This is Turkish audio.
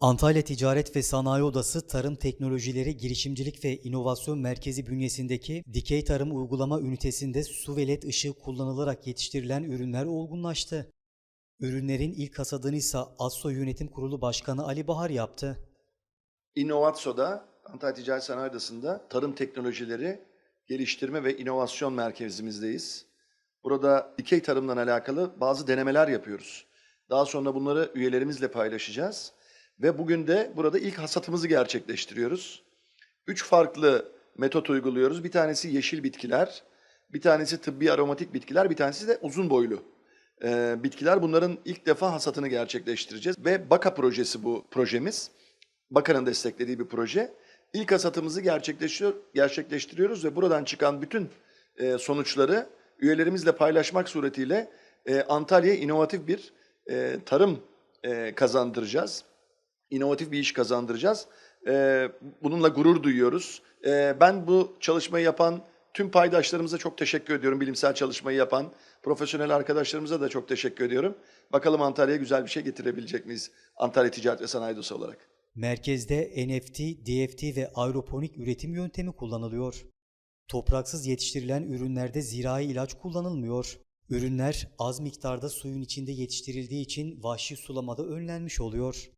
Antalya Ticaret ve Sanayi Odası Tarım Teknolojileri Girişimcilik ve İnovasyon Merkezi bünyesindeki dikey tarım uygulama ünitesinde su ve led ışığı kullanılarak yetiştirilen ürünler olgunlaştı. Ürünlerin ilk hasadını ise ASSO Yönetim Kurulu Başkanı Ali Bahar yaptı. İnnovatso'da, Antalya Ticaret Sanayi Odası'nda Tarım Teknolojileri Geliştirme ve İnovasyon Merkezimizdeyiz. Burada dikey tarımdan alakalı bazı denemeler yapıyoruz. Daha sonra bunları üyelerimizle paylaşacağız. Ve bugün de burada ilk hasatımızı gerçekleştiriyoruz. Üç farklı metot uyguluyoruz. Bir tanesi yeşil bitkiler, bir tanesi tıbbi aromatik bitkiler, bir tanesi de uzun boylu e, bitkiler. Bunların ilk defa hasatını gerçekleştireceğiz. Ve BAKA projesi bu projemiz. BAKA'nın desteklediği bir proje. İlk hasatımızı gerçekleştiriyor, gerçekleştiriyoruz ve buradan çıkan bütün e, sonuçları üyelerimizle paylaşmak suretiyle e, Antalya'ya inovatif bir e, tarım e, kazandıracağız. İnovatif bir iş kazandıracağız. E, bununla gurur duyuyoruz. E, ben bu çalışmayı yapan tüm paydaşlarımıza çok teşekkür ediyorum. Bilimsel çalışmayı yapan profesyonel arkadaşlarımıza da çok teşekkür ediyorum. Bakalım Antalya'ya güzel bir şey getirebilecek miyiz Antalya Ticaret ve Sanayi Odası olarak. Merkezde NFT, DFT ve aeroponik üretim yöntemi kullanılıyor. Topraksız yetiştirilen ürünlerde zirai ilaç kullanılmıyor. Ürünler az miktarda suyun içinde yetiştirildiği için vahşi sulamada önlenmiş oluyor.